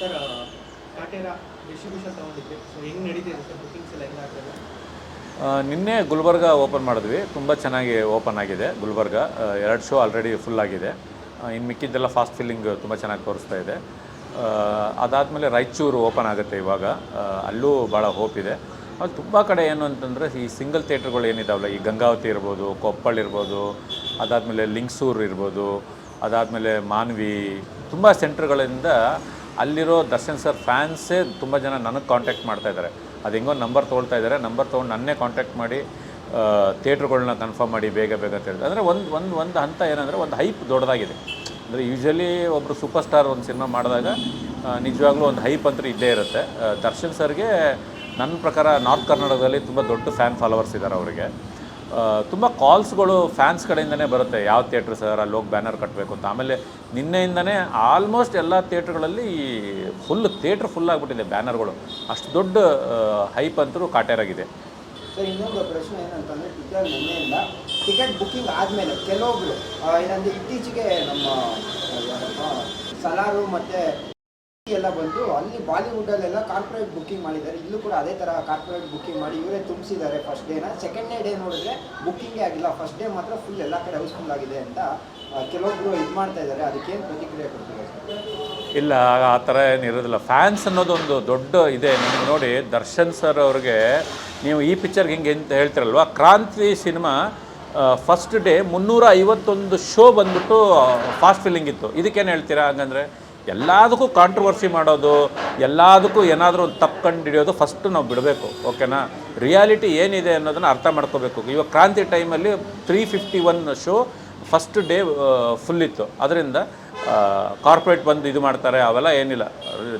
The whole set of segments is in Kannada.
ಸರ್ ಕಾಟೇರ ಡಿಸ್ಟ್ರಿಬ್ಯೂಷನ್ ತಗೊಂಡಿದ್ವಿ ಸೊ ಹೆಂಗೆ ನಡೀತಿದೆ ಸರ್ ಬುಕಿಂಗ್ಸ್ ಎಲ್ಲ ಆಗ್ತದೆ? ನಿನ್ನೆ ಗುಲ್ಬರ್ಗ ಓಪನ್ ಮಾಡಿದ್ವಿ. ತುಂಬ ಚೆನ್ನಾಗಿ ಓಪನ್ ಆಗಿದೆ ಗುಲ್ಬರ್ಗ. ಎರಡು ಶೋ ಆಲ್ರೆಡಿ ಫುಲ್ ಆಗಿದೆ. ಇನ್ನು ಮಿಕ್ಕಿದ್ದೆಲ್ಲ ಫಾಸ್ಟ್ ಫಿಲ್ಲಿಂಗ್ ತುಂಬ ಚೆನ್ನಾಗಿ ತೋರಿಸ್ತಾ ಇದೆ. ಅದಾದಮೇಲೆ ರಾಯಚೂರು ಓಪನ್ ಆಗುತ್ತೆ ಇವಾಗ. ಅಲ್ಲೂ ಭಾಳ ಹೋಪ್ ಇದೆ. ಅದು ತುಂಬ ಕಡೆ ಏನು ಅಂತಂದರೆ ಈ ಸಿಂಗಲ್ ಥಿಯೇಟ್ರ್ಗಳು ಏನಿದಾವಲ್ಲ, ಈ ಗಂಗಾವತಿ ಇರ್ಬೋದು, ಕೊಪ್ಪಳ ಇರ್ಬೋದು, ಅದಾದಮೇಲೆ ಲಿಂಗ್ಸೂರು ಇರ್ಬೋದು, ಅದಾದಮೇಲೆ ಮಾನ್ವಿ, ತುಂಬ ಸೆಂಟ್ರ್ಗಳಿಂದ ಅಲ್ಲಿರೋ ದರ್ಶನ್ ಸರ್ ಫ್ಯಾನ್ಸೇ ತುಂಬ ಜನ ನನಗೆ ಕಾಂಟ್ಯಾಕ್ಟ್ ಮಾಡ್ತಾ ಇದ್ದಾರೆ. ಅದು ಹೆಂಗೋ ನಂಬರ್ ತೊಗೊಳ್ತಾ ಇದ್ದಾರೆ. ನಂಬರ್ ತೊಗೊಂಡು ನನ್ನೇ ಕಾಂಟ್ಯಾಕ್ಟ್ ಮಾಡಿ ಥಿಯೇಟ್ರ್ಗಳನ್ನ ಕನ್ಫರ್ಮ್ ಮಾಡಿ ಬೇಗ ಬೇಗ ಅಂತ ಹೇಳಿದ್ರು ಅಂದರೆ ಒಂದು ಒಂದು ಒಂದು ಹಂತ ಏನಂದರೆ ಒಂದು ಹೈಪ್ ದೊಡ್ಡದಾಗಿದೆ. ಅಂದರೆ ಯೂಶ್ವಲಿ ಒಬ್ಬರು ಸೂಪರ್ ಸ್ಟಾರ್ ಒಂದು ಸಿನಿಮಾ ಮಾಡಿದಾಗ ನಿಜವಾಗ್ಲೂ ಒಂದು ಹೈಪ್ ಅಂತೂ ಇದ್ದೇ ಇರುತ್ತೆ. ದರ್ಶನ್ ಸರ್ಗೆ ನನ್ನ ಪ್ರಕಾರ ನಾರ್ತ್ ಕರ್ನಾಟಕದಲ್ಲಿ ತುಂಬ ದೊಡ್ಡ ಫ್ಯಾನ್ ಫಾಲೋವರ್ಸ್ ಇದ್ದಾರೆ ಅವರಿಗೆ. ತುಂಬ ಕಾಲ್ಸ್ಗಳು ಫ್ಯಾನ್ಸ್ ಕಡೆಯಿಂದನೇ ಬರುತ್ತೆ. ಯಾವ ಥಿಯೇಟ್ರ್ ಸರ್, ಅಲ್ಲಿ ಹೋಗಿ ಬ್ಯಾನರ್ ಕಟ್ಟಬೇಕು ಅಂತ. ಆಮೇಲೆ ನಿನ್ನೆಯಿಂದನೇ ಆಲ್ಮೋಸ್ಟ್ ಎಲ್ಲ ಥಿಯೇಟ್ರ್ಗಳಲ್ಲಿ ಫುಲ್, ಥಿಯೇಟ್ರ್ ಫುಲ್ ಆಗಿಬಿಟ್ಟಿದೆ ಬ್ಯಾನರ್ಗಳು. ಅಷ್ಟು ದೊಡ್ಡ ಹೈಪ್ ಅಂತೂ ಕಾಟೇರಾಗಿದೆ. ಸರ್ ಇನ್ನೊಂದು ಪ್ರಶ್ನೆ ಏನಂತಂದ್ರೆ, ಟಿಕೆಟ್ ನಿನ್ನೆಯಿಂದ ಟಿಕೆಟ್ ಬುಕ್ಕಿಂಗ್ ಆದಮೇಲೆ ಕೆಲವೊಬ್ರು ಏನಂದ್ರೆ ಇತ್ತೀಚೆಗೆ ನಮ್ಮ ಸಲಾರು ಮತ್ತೆ ಎಲ್ಲ ಬಂದು ಅಲ್ಲಿ ಬಾಲಿವುಡಲ್ಲೆಲ್ಲ ಕಾರ್ಪೊರೇಟ್ ಬುಕ್ಕಿಂಗ್ ಮಾಡಿದ್ದಾರೆ. ಇಲ್ಲೂ ಕೂಡ ಅದೇ ಥರ ಕಾರ್ಪೊರೇಟ್ ಬುಕ್ಕಿಂಗ್ ಮಾಡಿ ಇವರೇ ತುಂಬಿಸಿದ್ದಾರೆ ಫಸ್ಟ್ ಡೇನ ಸೆಕೆಂಡ್ ಡೇ ನೋಡಿದ್ರೆ ಬುಕ್ಕಿಂಗೇ ಆಗಿಲ್ಲ. ಫಸ್ಟ್ ಡೇ ಮಾತ್ರ ಫುಲ್ ಎಲ್ಲ ಕಡೆ ಹೌಸ್ಫುಲ್ ಆಗಿದೆ ಅಂತ ಕೆಲವೊಬ್ರು ಇದು ಮಾಡ್ತಾ ಇದ್ದಾರೆ. ಅದಕ್ಕೇನು ಪ್ರತಿಕ್ರಿಯೆ ಕೊಡ್ತೀರಾ ಇಲ್ಲ ಆ ಥರ ಏನಿರೋದಿಲ್ಲ ಫ್ಯಾನ್ಸ್ ಅನ್ನೋದೊಂದು ದೊಡ್ಡ ಇದೆ. ನಿಮ್ಗೆ ನೋಡಿ, ದರ್ಶನ್ ಸರ್ ಅವ್ರಿಗೆ ನೀವು ಈ ಪಿಕ್ಚರ್ಗೆ ಹಿಂಗೆ ಅಂತ ಹೇಳ್ತಿರಲ್ವ? ಕ್ರಾಂತಿ ಸಿನಿಮಾ ಫಸ್ಟ್ ಡೇ ಮುನ್ನೂರ ಐವತ್ತೊಂದು ಶೋ ಬಂದ್ಬಿಟ್ಟು ಫಾಸ್ಟ್ ಫಿಲ್ಲಿಂಗ್ ಇತ್ತು. ಇದಕ್ಕೇನು ಹೇಳ್ತೀರಾ ಹಂಗಂದರೆ? ಎಲ್ಲದಕ್ಕೂ ಕಾಂಟ್ರವರ್ಸಿ ಮಾಡೋದು, ಎಲ್ಲದಕ್ಕೂ ಏನಾದರೂ ಒಂದು ತಪ್ಪು ಕಂಡು ಹಿಡಿಯೋದು ಫಸ್ಟು ನಾವು ಬಿಡಬೇಕು ಓಕೆನಾ ರಿಯಾಲಿಟಿ ಏನಿದೆ ಅನ್ನೋದನ್ನು ಅರ್ಥ ಮಾಡ್ಕೋಬೇಕು. ಇವಾಗ ಕ್ರಾಂತಿ ಟೈಮಲ್ಲಿ three fifty one show first day full ಇತ್ತು. ಅದರಿಂದ ಕಾರ್ಪೊರೇಟ್ ಬಂದು ಇದು ಮಾಡ್ತಾರೆ, ಅವೆಲ್ಲ ಏನಿಲ್ಲ.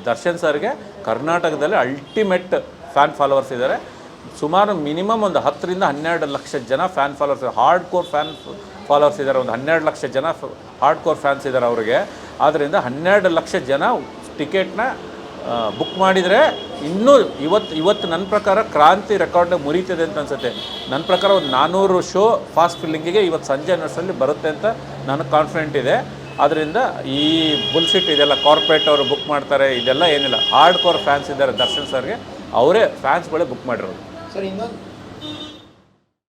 ದರ್ಶನ್ ಸರ್ಗೆ ಕರ್ನಾಟಕದಲ್ಲಿ ಅಲ್ಟಿಮೇಟ್ ಫ್ಯಾನ್ ಫಾಲೋವರ್ಸ್ ಇದ್ದಾರೆ. ಸುಮಾರು ಮಿನಿಮಮ್ ಒಂದು ಹತ್ತರಿಂದ ಹನ್ನೆರಡು ಲಕ್ಷ ಜನ fan followers hard core fan followers ಇದ್ದಾರೆ. ಒಂದು ಹನ್ನೆರಡು ಲಕ್ಷ ಜನ ಹಾರ್ಡ್ ಕೋರ್ ಫ್ಯಾನ್ಸ್ ಇದ್ದಾರೆ ಅವರಿಗೆ. ಆದ್ದರಿಂದ ಹನ್ನೆರಡು ಲಕ್ಷ ಜನ ಟಿಕೆಟ್ನ ಬುಕ್ ಮಾಡಿದರೆ ಇನ್ನೂ ಇವತ್ತು ಇವತ್ತು ನನ್ನ ಪ್ರಕಾರ ಕ್ರಾಂತಿ ರೆಕಾರ್ಡ್ನ ಮುರಿತದೆ ಅಂತ ಅನ್ಸುತ್ತೆ. ನನ್ನ ಪ್ರಕಾರ ಒಂದು ನಾನ್ನೂರು ಶೋ ಫಾಸ್ಟ್ ಫಿಲ್ಲಿಂಗಿಗೆ ಇವತ್ತು ಸಂಜೆ ನರ್ಸಲ್ಲಿ ಬರುತ್ತೆ ಅಂತ ನನಗೆ ಕಾನ್ಫಿಡೆಂಟ್ ಇದೆ. ಆದ್ದರಿಂದ ಈ ಬುಲ್ಸಿಟ್ ಇದೆಲ್ಲ ಕಾರ್ಪೊರೇಟ್ ಅವರು ಬುಕ್ ಮಾಡ್ತಾರೆ, ಇದೆಲ್ಲ ಏನಿಲ್ಲ. ಹಾರ್ಡ್ ಕೋರ್ ಫ್ಯಾನ್ಸ್ ಇದ್ದಾರೆ ದರ್ಶನ್ ಸರ್ಗೆ. ಅವರೇ ಫ್ಯಾನ್ಸ್ಗಳೇ ಬುಕ್ ಮಾಡಿರೋದು. ಸರ್ ಇನ್ನೊಂದು